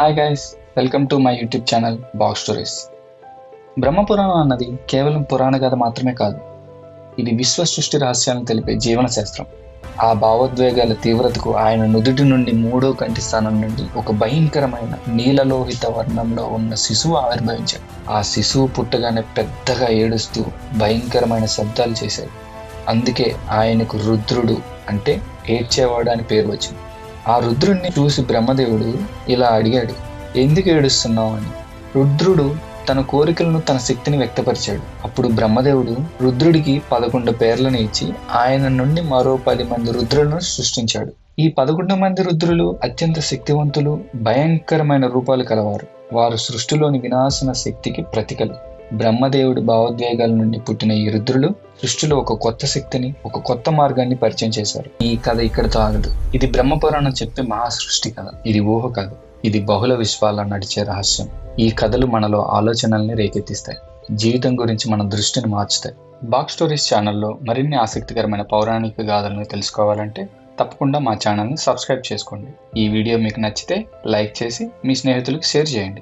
Hi guys welcome to my YouTube channel box stories Brahmapuranam అన్నది కేవలం పురాణ కథ మాత్రమే కాదు ఇది విశ్వ సృష్టి రహస్యాలను తెలిపే జీవన శాస్త్రం. ఆ భావోద్వేగాల తీవ్రతకు ఆయన నుదుటి నుండి మూడో కంటి స్థానం నుండి ఒక భయంకరమైన నీలలోహిత వర్ణంలో ఉన్న శిశువు ఆవిర్భవించాడు. ఆ శిశువు పుట్టగానే పెద్దగా ఏడుస్తూ భయంకరమైన శబ్దాలు చేశాడు. అందుకే ఆయనకు రుద్రుడు అంటే ఏడ్చేవాడు అని పేరు వచ్చింది. ఆ రుద్రుణ్ణి చూసి బ్రహ్మదేవుడు ఇలా అడిగాడు ఎందుకు ఏడుస్తున్నావు? అని. రుద్రుడు తన కోరికలను తన శక్తిని వ్యక్తపరిచాడు. అప్పుడు బ్రహ్మదేవుడు రుద్రుడికి పదకొండు పేర్లను ఇచ్చి ఆయన నుండి మరో పది మంది రుద్రులను సృష్టించాడు. ఈ పదకొండు మంది రుద్రులు అత్యంత శక్తివంతులు భయంకరమైన రూపాలు కలవారు. వారు సృష్టిలోని వినాశన శక్తికి ప్రతికలు. బ్రహ్మదేవుడి భావోద్వేగాల నుండి పుట్టిన ఈ రుద్రులు సృష్టిలో ఒక కొత్త శక్తిని ఒక కొత్త మార్గాన్ని పరిచయం చేశారు. ఈ కథ ఇక్కడితో ఆగదు. ఇది బ్రహ్మపురాణం చెప్పే మహా సృష్టి కథ. ఇది ఊహ కాదు ఇది బహుళ విశ్వాల నడిచే రహస్యం. ఈ కథలు మనలో ఆలోచనల్ని రేకెత్తిస్తాయి. జీవితం గురించి మన దృష్టిని మార్చుతాయి. బాక్ స్టోరీస్ ఛానల్లో మరిన్ని ఆసక్తికరమైన పౌరాణిక గాథలను తెలుసుకోవాలంటే తప్పకుండా మా ఛానల్ని సబ్స్క్రైబ్ చేసుకోండి. ఈ వీడియో మీకు నచ్చితే లైక్ చేసి మీ స్నేహితులకు షేర్ చేయండి.